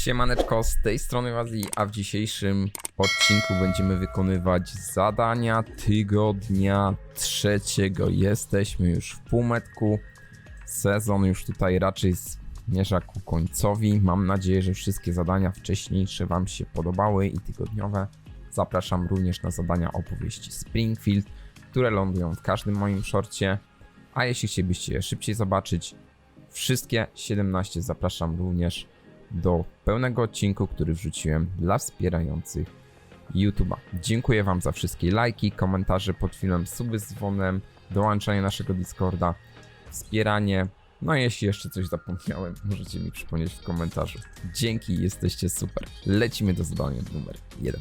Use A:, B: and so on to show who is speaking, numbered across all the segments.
A: Siemaneczko, z tej strony Wazli, a w dzisiejszym odcinku będziemy wykonywać zadania tygodnia trzeciego. Jesteśmy już w półmetku. Sezon już tutaj raczej zmierza ku końcowi. Mam nadzieję, że wszystkie zadania wcześniejsze Wam się podobały i tygodniowe. Zapraszam również na zadania opowieści Springfield, które lądują w każdym moim shorcie. A jeśli chcielibyście je szybciej zobaczyć, wszystkie 17 zapraszam również do pełnego odcinku, który wrzuciłem dla wspierających YouTube'a. Dziękuję Wam za wszystkie lajki, komentarze pod filmem, suby z dzwonem, dołączanie naszego Discorda, wspieranie. No jeśli jeszcze coś zapomniałem, możecie mi przypomnieć w komentarzu. Dzięki, jesteście super. Lecimy do zadania numer 1.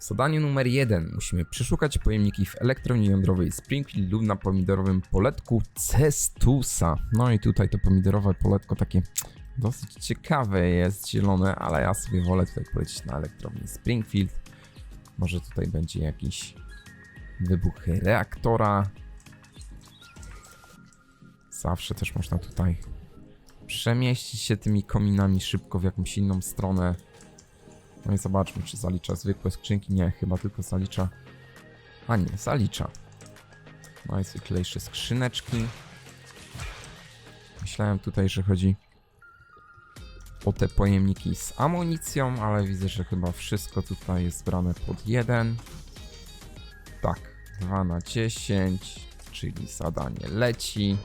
A: W zadaniu numer 1 musimy przeszukać pojemniki w elektrowni jądrowej Springfield lub na pomidorowym poletku Cestusa. No i tutaj to pomidorowe poletko takie dosyć ciekawe jest, zielone, ale ja sobie wolę tutaj polecieć na elektrownię Springfield. Może tutaj będzie jakiś wybuch reaktora. Zawsze też można tutaj przemieścić się tymi kominami szybko w jakąś inną stronę. No i zobaczmy, czy zalicza zwykłe skrzynki. Nie, chyba tylko zalicza. A nie, zalicza. Najzwyklejsze skrzyneczki. Myślałem tutaj, że chodzi o te pojemniki z amunicją, ale widzę, że chyba wszystko tutaj jest brane pod jeden. Tak, 2 na 10, czyli zadanie leci.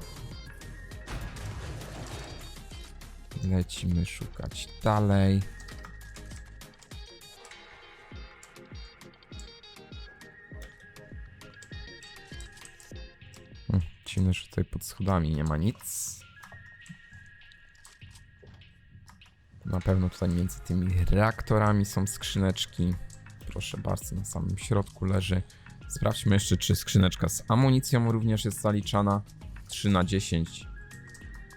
A: Lecimy szukać dalej. Dziwne, że tutaj pod schodami nie ma nic. Na pewno tutaj między tymi reaktorami są skrzyneczki. Proszę bardzo, na samym środku leży. Sprawdźmy jeszcze, czy skrzyneczka z amunicją również jest zaliczana. 3 na 10.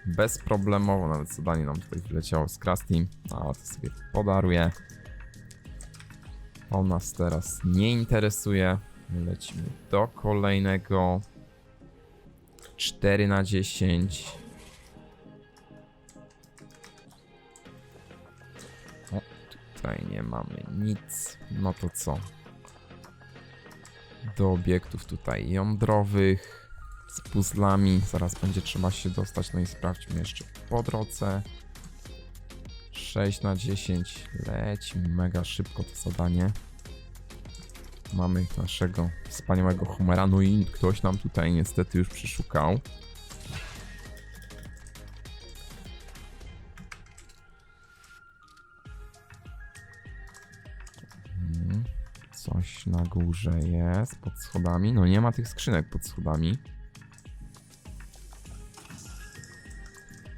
A: Bezproblemowo, nawet zadanie nam tutaj wyleciało z Krusty, ale to sobie podaruję. On nas teraz nie interesuje. Lecimy do kolejnego. 4 na 10. O, tutaj nie mamy nic. No to co? Do obiektów tutaj jądrowych z puzzlami. Zaraz będzie trzeba się dostać. No i sprawdźmy jeszcze po drodze. 6 na 10. Leci mega szybko to zadanie. Mamy naszego wspaniałego Homera. No i ktoś nam tutaj niestety już przeszukał. Mhm. Coś na górze jest pod schodami. No nie ma tych skrzynek pod schodami.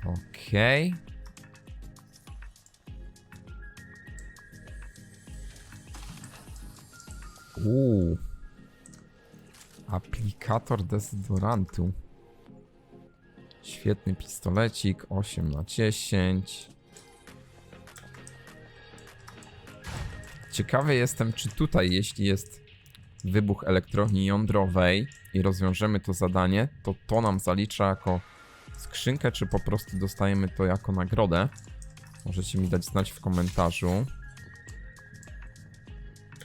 A: Okej. Uuu. Aplikator dezodorantu. Świetny pistolecik, 8 na 10. Ciekawy jestem, czy tutaj, jeśli jest wybuch elektrowni jądrowej i rozwiążemy to zadanie, to to nam zalicza jako skrzynkę, czy po prostu dostajemy to jako nagrodę. Możecie mi dać znać w komentarzu.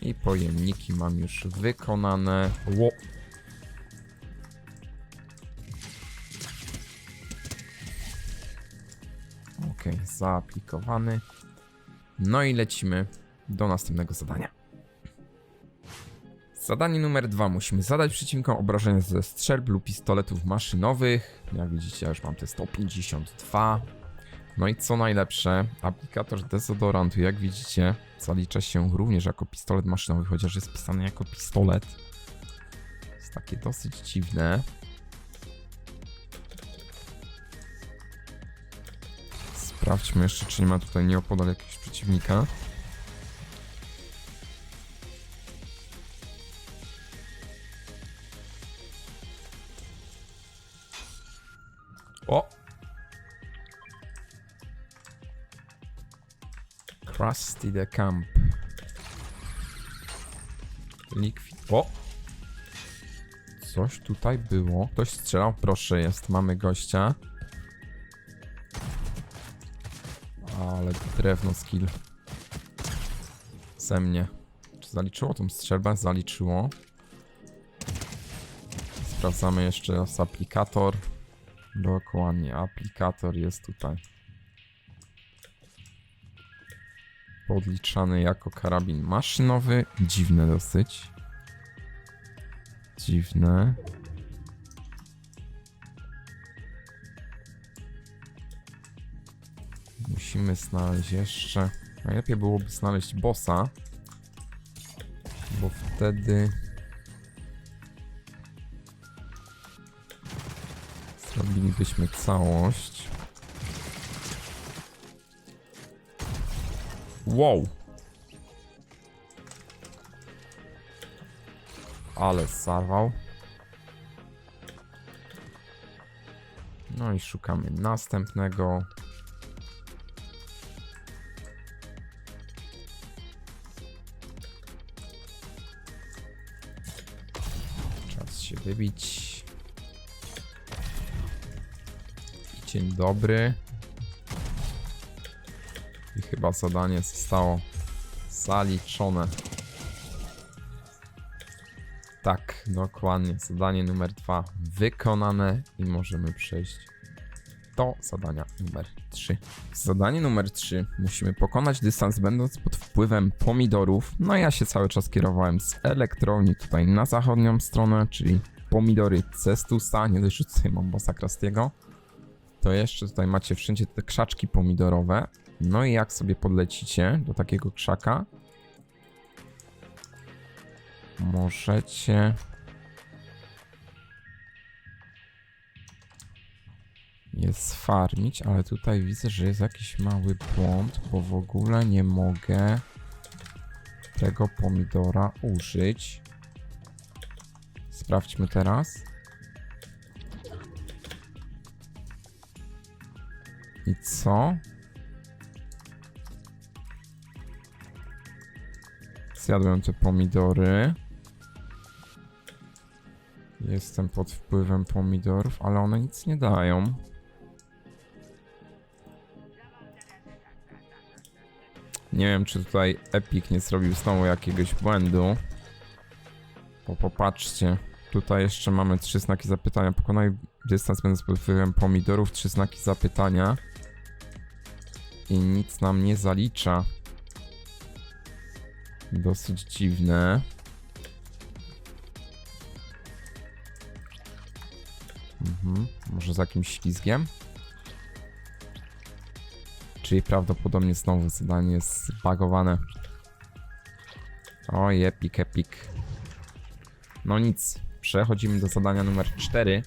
A: I pojemniki mam już wykonane. Ło. Ok, zaaplikowany. No i lecimy do następnego zadania. Zadanie numer dwa. Musimy zadać przeciwnikom obrażenia ze strzelb lub pistoletów maszynowych. Jak widzicie, ja już mam te 152. No i co najlepsze, aplikator dezodorantu, jak widzicie, zalicza się również jako pistolet maszynowy, chociaż jest pisany jako pistolet. Jest takie dosyć dziwne. Sprawdźmy jeszcze, czy nie ma tutaj nieopodal jakiegoś przeciwnika. O! Rusty the Camp. Liquid. O! Coś tutaj było. Ktoś strzelał. Proszę, jest. Mamy gościa. Ale drewno skill. Ze mnie. Czy zaliczyło tą strzelbę? Zaliczyło. Sprawdzamy jeszcze raz aplikator. Dokładnie, aplikator jest tutaj. Podliczany jako karabin maszynowy. Dziwne dosyć. Dziwne. Musimy znaleźć jeszcze. Najlepiej byłoby znaleźć bossa. Bo wtedy. Zrobilibyśmy całość. Wow! Ale zarwał. No i szukamy następnego. Czas się wybić. Dzień dobry. I chyba zadanie zostało zaliczone. Tak, dokładnie. Zadanie numer dwa wykonane i możemy przejść do zadania numer 3. Zadanie numer 3. Musimy pokonać dystans będąc pod wpływem pomidorów. No ja się cały czas kierowałem z elektrowni tutaj na zachodnią stronę, czyli pomidory Cestusa. Nie dość, że tutaj mam bossa Krastiego. To jeszcze tutaj macie wszędzie te krzaczki pomidorowe. No i jak sobie podlecicie do takiego krzaka, możecie je sfarmić, ale tutaj widzę, że jest jakiś mały błąd, bo w ogóle nie mogę tego pomidora użyć. Sprawdźmy teraz. I co? Zjadłem te pomidory. Jestem pod wpływem pomidorów, ale one nic nie dają. Nie wiem, czy tutaj Epic nie zrobił znowu jakiegoś błędu. Bo popatrzcie, tutaj jeszcze mamy trzy znaki zapytania. Pokonaj dystans będąc pod wpływem pomidorów, trzy znaki zapytania. I nic nam nie zalicza. Dosyć dziwne. Mhm. Może z jakimś ślizgiem? Czyli prawdopodobnie znowu zadanie jest zbagowane. Oj, epic, epic. No nic, przechodzimy do zadania numer 4.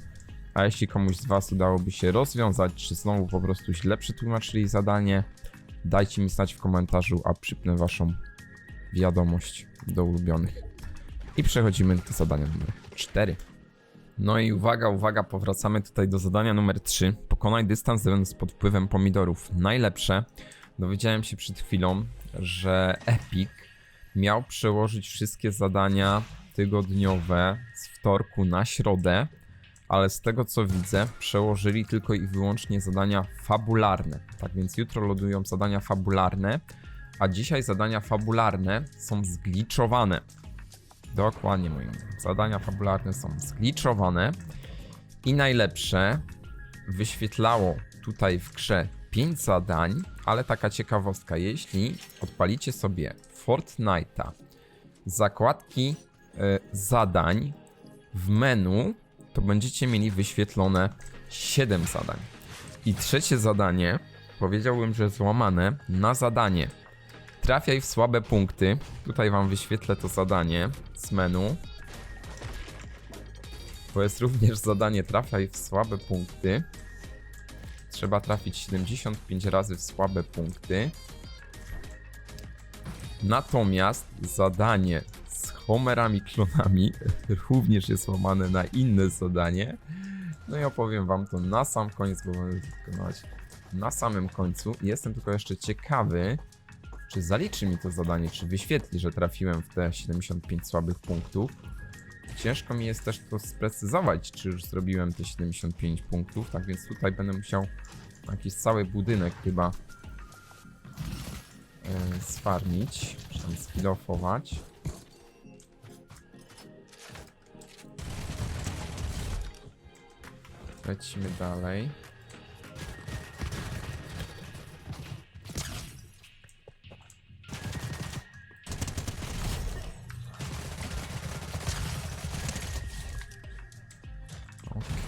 A: A jeśli komuś z Was udałoby się rozwiązać, czy znowu po prostu źle przetłumaczyli zadanie, dajcie mi znać w komentarzu, a przypnę Waszą wiadomość do ulubionych. I przechodzimy do zadania numer 4. No i uwaga, uwaga, powracamy tutaj do zadania numer 3. Pokonaj dystans będąc pod wpływem pomidorów. Najlepsze. Dowiedziałem się przed chwilą, że Epic miał przełożyć wszystkie zadania tygodniowe z wtorku na środę, ale z tego co widzę, przełożyli tylko i wyłącznie zadania fabularne. Tak więc jutro lodują zadania fabularne, a dzisiaj zadania fabularne są zgliczowane. Dokładnie, moi drodzy. Zadania fabularne są zgliczowane i najlepsze wyświetlało tutaj w grze 5 zadań, ale taka ciekawostka, jeśli odpalicie sobie Fortnite'a, zakładki e, zadań w menu, to będziecie mieli wyświetlone 7 zadań. I trzecie zadanie, powiedziałbym, że złamane na zadanie. Trafiaj w słabe punkty. Tutaj wam wyświetlę to zadanie z menu. Bo jest również zadanie trafiaj w słabe punkty. Trzeba trafić 75 razy w słabe punkty. Natomiast zadanie z Homerami klonami również jest łamane na inne zadanie. No i opowiem wam to na sam koniec, bo będę to wykonywać na samym końcu. Jestem tylko jeszcze ciekawy, Czy zaliczy mi to zadanie, czy wyświetli, że trafiłem w te 75 słabych punktów. Ciężko mi jest też to sprecyzować, czy już zrobiłem te 75 punktów, tak więc tutaj będę musiał jakiś cały budynek chyba e, sfarmić, czy tam sfilofować. Lecimy dalej.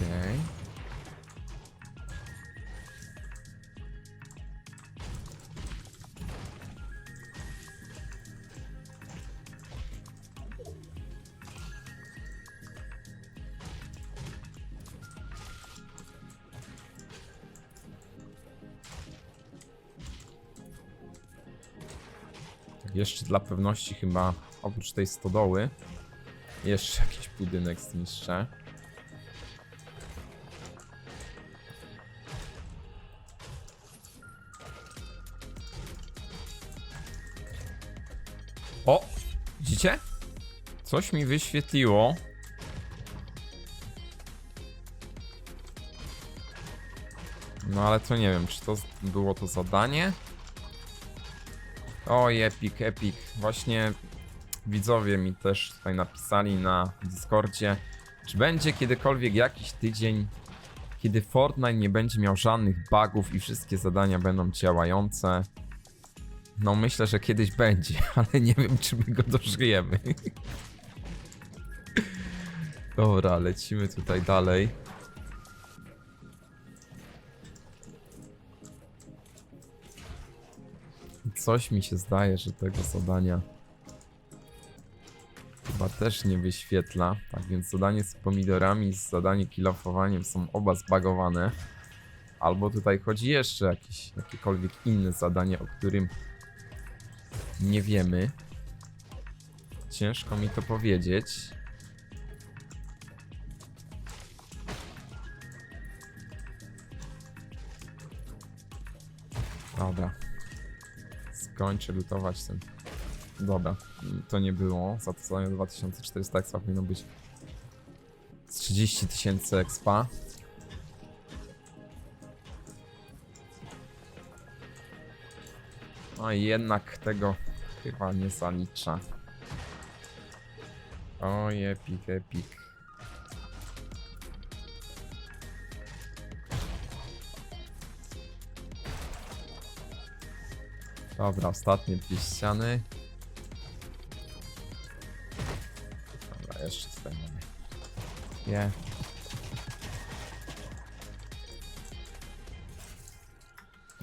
A: Okej. Jeszcze dla pewności chyba oprócz tej stodoły jeszcze jakiś budynek zniszczę. O! Widzicie? Coś mi wyświetliło. No ale to nie wiem, czy to było to zadanie? Oj, epic, epic. Właśnie widzowie mi też tutaj napisali na Discordzie, czy będzie kiedykolwiek jakiś tydzień, kiedy Fortnite nie będzie miał żadnych bugów i wszystkie zadania będą działające. No myślę, że kiedyś będzie, ale nie wiem, czy my go dożyjemy. Dobra, lecimy tutaj dalej. Coś mi się zdaje, że tego zadania chyba też nie wyświetla. Tak więc zadanie z pomidorami i zadanie kilofowaniem są oba zbagowane. Albo tutaj chodzi jeszcze jakieś jakiekolwiek inne zadanie, o którym nie wiemy. Ciężko mi to powiedzieć. Dobra. Skończę lutować ten. Dobra, to nie było. Za to zadanie 2400 expa powinno być z 30 tysięcy expa. No i jednak tego chyba nie zalicza. Oj, epic, epic. Dobra, ostatnie dwie ściany. Dobra, jeszcze tutaj mamy. Nie.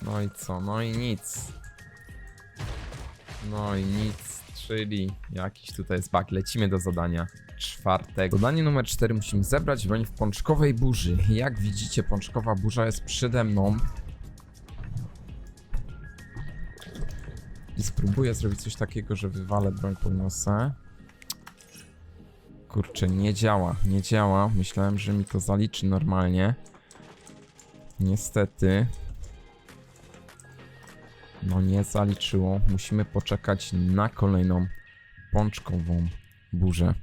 A: No i co? No i nic. No i nic, czyli jakiś tutaj jest bug. Lecimy do zadania czwartego. Zadanie numer 4 musimy zebrać broń w pączkowej burzy. Jak widzicie, pączkowa burza jest przede mną. I spróbuję zrobić coś takiego, że wywalę broń po nosę. Kurczę, nie działa, nie działa. Myślałem, że mi to zaliczy normalnie. Niestety. No nie zaliczyło. Musimy poczekać na kolejną pączkową burzę.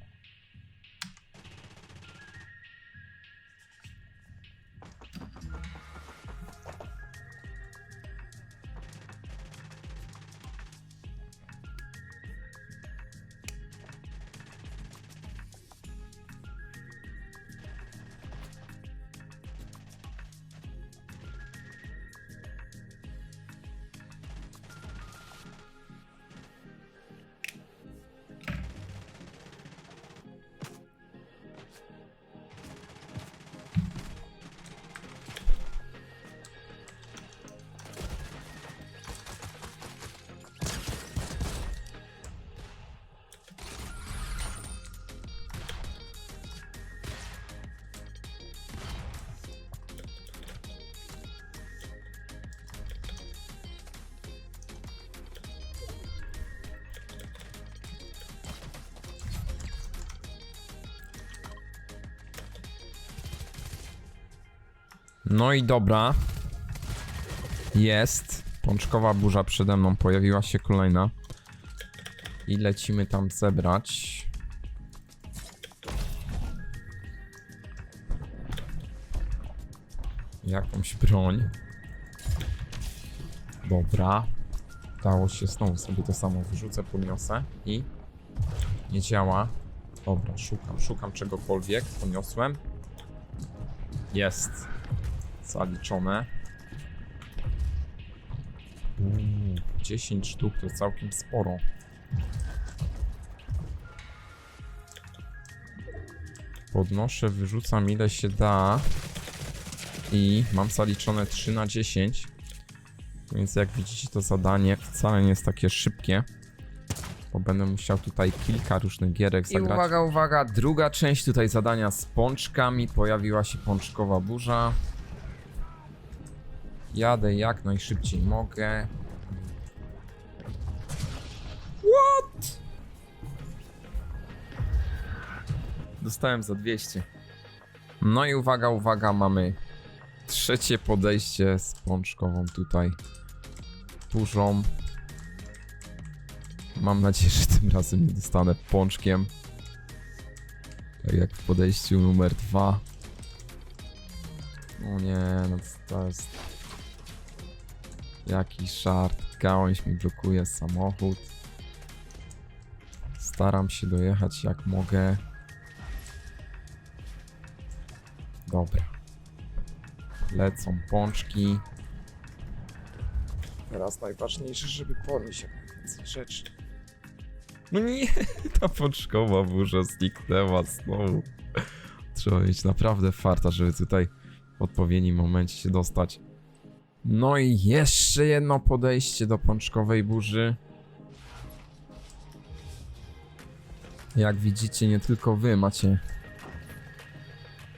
A: No i dobra. Jest. Pączkowa burza przede mną, pojawiła się kolejna. I lecimy tam zebrać. Jakąś broń. Dobra. Dało się znowu sobie to samo wyrzucę, podniosę i nie działa. Dobra, szukam, szukam czegokolwiek. Podniosłem. Jest. Zaliczone. Uuu, 10 sztuk to całkiem sporo. Podnoszę, wyrzucam ile się da. I mam zaliczone 3 na 10. Więc jak widzicie to zadanie wcale nie jest takie szybkie. Bo będę musiał tutaj kilka różnych gierek
B: I
A: zagrać. uwaga, uwaga, druga część tutaj zadania z pączkami. Pojawiła się pączkowa burza. Jadę jak najszybciej mogę. What? Dostałem za 200. No i uwaga, uwaga, mamy trzecie podejście z pączkową tutaj burzą. Mam nadzieję, że tym razem nie dostanę pączkiem. Tak jak w podejściu numer dwa. O nie, no to jest... Jakiś żart. Gałąź mi blokuje samochód. Staram się dojechać jak mogę. Dobra. Lecą pączki. Teraz najważniejsze, żeby podnieść jak najwięcej rzeczy. No nie, ta pączkowa burza zniknęła znowu. Trzeba mieć naprawdę farta, żeby tutaj w odpowiednim momencie się dostać. No i jeszcze jedno podejście do pączkowej burzy. Jak widzicie, nie tylko wy macie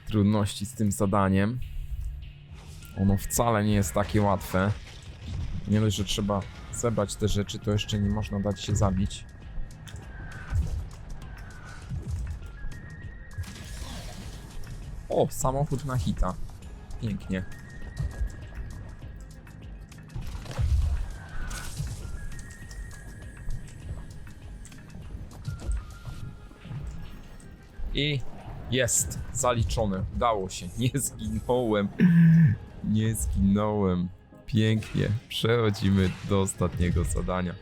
A: trudności z tym zadaniem. Ono wcale nie jest takie łatwe. Nie dość, że trzeba zebrać te rzeczy, to jeszcze nie można dać się zabić. O, samochód na hita. Pięknie. I jest zaliczone. Udało się. Nie zginąłem. Nie zginąłem. Pięknie. Przechodzimy do ostatniego zadania.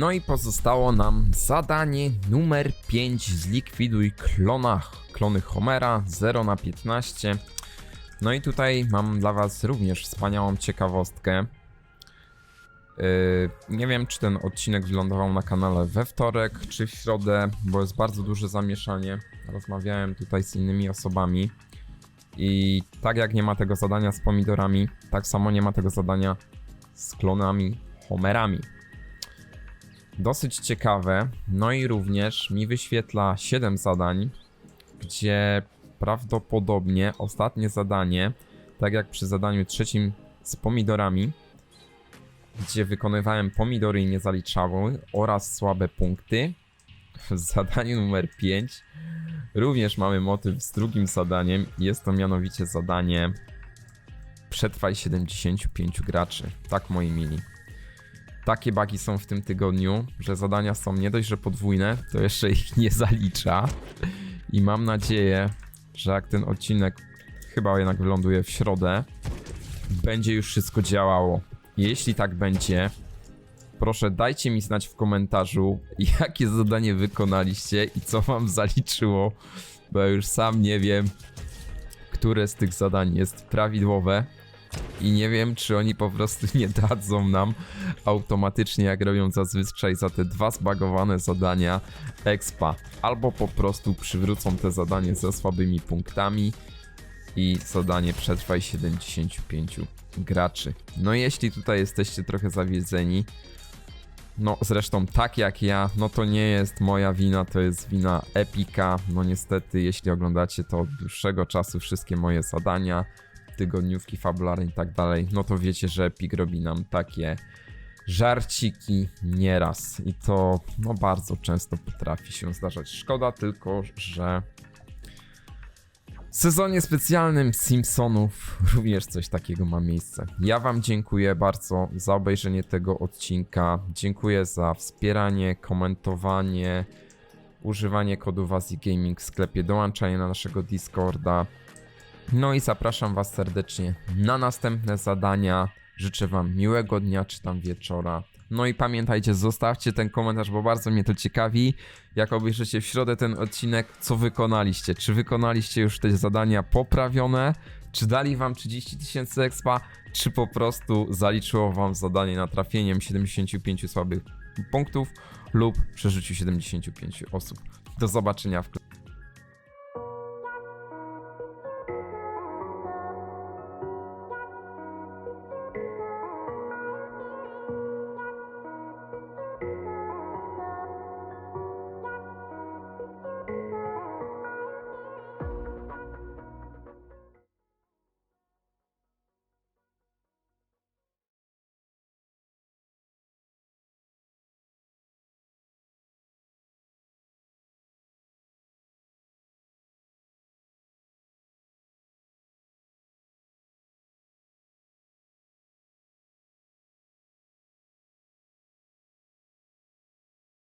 A: No i pozostało nam zadanie numer 5. Zlikwiduj klona, klony Homera 0 na 15. No i tutaj mam dla Was również wspaniałą ciekawostkę. Yy, nie wiem, czy ten odcinek wylądował na kanale we wtorek, czy w środę, bo jest bardzo duże zamieszanie. Rozmawiałem tutaj z innymi osobami. I tak jak nie ma tego zadania z pomidorami, tak samo nie ma tego zadania z klonami Homerami. Dosyć ciekawe. No i również mi wyświetla 7 zadań, gdzie prawdopodobnie ostatnie zadanie, tak jak przy zadaniu trzecim z pomidorami, gdzie wykonywałem pomidory i nie zaliczały oraz słabe punkty. W zadaniu numer 5 również mamy motyw z drugim zadaniem. Jest to mianowicie zadanie Przetrwaj 75 graczy. Tak moi mili. Takie bugi są w tym tygodniu, że zadania są nie dość, że podwójne, to jeszcze ich nie zalicza. I mam nadzieję, że jak ten odcinek chyba jednak wyląduje w środę, będzie już wszystko działało. Jeśli tak będzie, proszę dajcie mi znać w komentarzu, jakie zadanie wykonaliście i co wam zaliczyło, bo już sam nie wiem, które z tych zadań jest prawidłowe. I nie wiem, czy oni po prostu nie dadzą nam automatycznie, jak robią zazwyczaj za te dwa zbagowane zadania expa. Albo po prostu przywrócą te zadanie ze słabymi punktami i zadanie przetrwaj 75 graczy. No jeśli tutaj jesteście trochę zawiedzeni, no zresztą tak jak ja, no to nie jest moja wina, to jest wina Epika. No niestety, jeśli oglądacie to od dłuższego czasu wszystkie moje zadania, tygodniówki fabularne i tak dalej, no to wiecie, że Epic robi nam takie żarciki nieraz i to no bardzo często potrafi się zdarzać. Szkoda tylko, że w sezonie specjalnym Simpsonów również coś takiego ma miejsce. Ja Wam dziękuję bardzo za obejrzenie tego odcinka. Dziękuję za wspieranie, komentowanie, używanie kodu Wazi Gaming w sklepie, dołączanie na naszego Discorda. No i zapraszam Was serdecznie na następne zadania. Życzę Wam miłego dnia czy tam wieczora. No i pamiętajcie, zostawcie ten komentarz, bo bardzo mnie to ciekawi. Jak obejrzycie w środę ten odcinek, co wykonaliście? Czy wykonaliście już te zadania poprawione? Czy dali Wam 30 tysięcy expa? Czy po prostu zaliczyło Wam zadanie na trafieniem 75 słabych punktów lub przeżyciu 75 osób? Do zobaczenia w